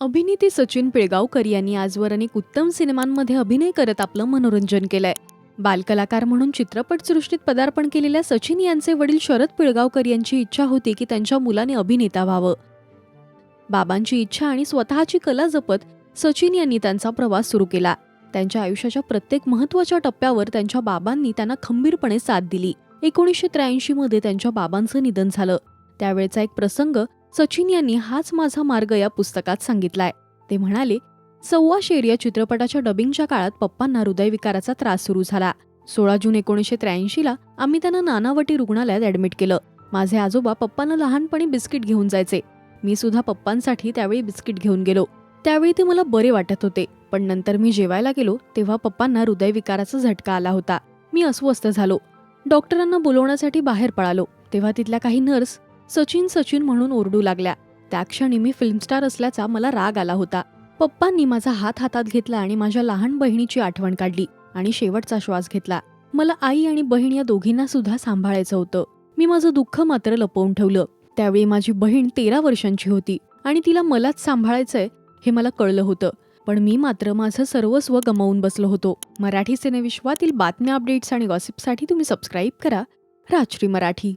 अभिनेते सचिन पिळगावकर यांनी आजवर अनेक उत्तम सिनेमांमध्ये अभिनय करत आपलं मनोरंजन केलंय. बालकलाकार म्हणून चित्रपटसृष्टीत पदार्पण केलेल्या सचिन यांचे वडील शरद पिळगावकर यांची इच्छा होती की त्यांच्या मुलाने अभिनेता व्हावं. बाबांची इच्छा आणि स्वतःची कला जपत सचिन यांनी त्यांचा प्रवास सुरू केला. त्यांच्या आयुष्याच्या प्रत्येक महत्त्वाच्या टप्प्यावर त्यांच्या बाबांनी त्यांना खंबीरपणे साथ दिली. एकोणीसशे त्र्याऐंशी मध्ये त्यांच्या बाबांचं निधन झालं. त्यावेळचा एक प्रसंग सचिन यांनी हाच माझा मार्ग या पुस्तकात सांगितलाय. ते म्हणाले सव्वा शेर या चित्रपटाच्या डबिंगच्या काळात पप्पांना हृदयविकाराचा त्रास सुरू झाला. सोळा जून एकोणीसशे त्र्याऐंशीला आम्ही त्यांना नानावटी रुग्णालयात ऍडमिट केलं. माझे आजोबा पप्पांना लहानपणी बिस्किट घेऊन जायचे. मी सुद्धा पप्पांसाठी त्यावेळी बिस्किट घेऊन गेलो. त्यावेळी ते मला बरे वाटत होते. पण नंतर मी जेवायला गेलो तेव्हा पप्पांना हृदयविकाराचा झटका आला होता. मी अस्वस्थ झालो. डॉक्टरांना बोलवण्यासाठी बाहेर पळालो. तेव्हा तिथल्या काही नर्स सचिन सचिन म्हणून ओरडू लागल्या. त्या क्षणी मी फिल्मस्टार असल्याचा मला राग आला होता. पप्पांनी माझा हात हातात घेतला आणि माझ्या लहान बहिणीची आठवण काढली आणि शेवटचा श्वास घेतला. मला आई आणि बहीण या दोघींना सुद्धा सांभाळायचं होतं. मी माझं दुःख मात्र लपवून ठेवलं. त्यावेळी माझी बहीण तेरा वर्षांची होती आणि तिला मलाच सांभाळायचंय हे मला कळलं होतं. पण मी मात्र माझं सर्वस्व गमावून बसलो होतो. मराठी सिनेविश्वातील बातम्या अपडेट्स आणि गॉसिपसाठी तुम्ही सबस्क्राईब करा. राजश्री मराठी.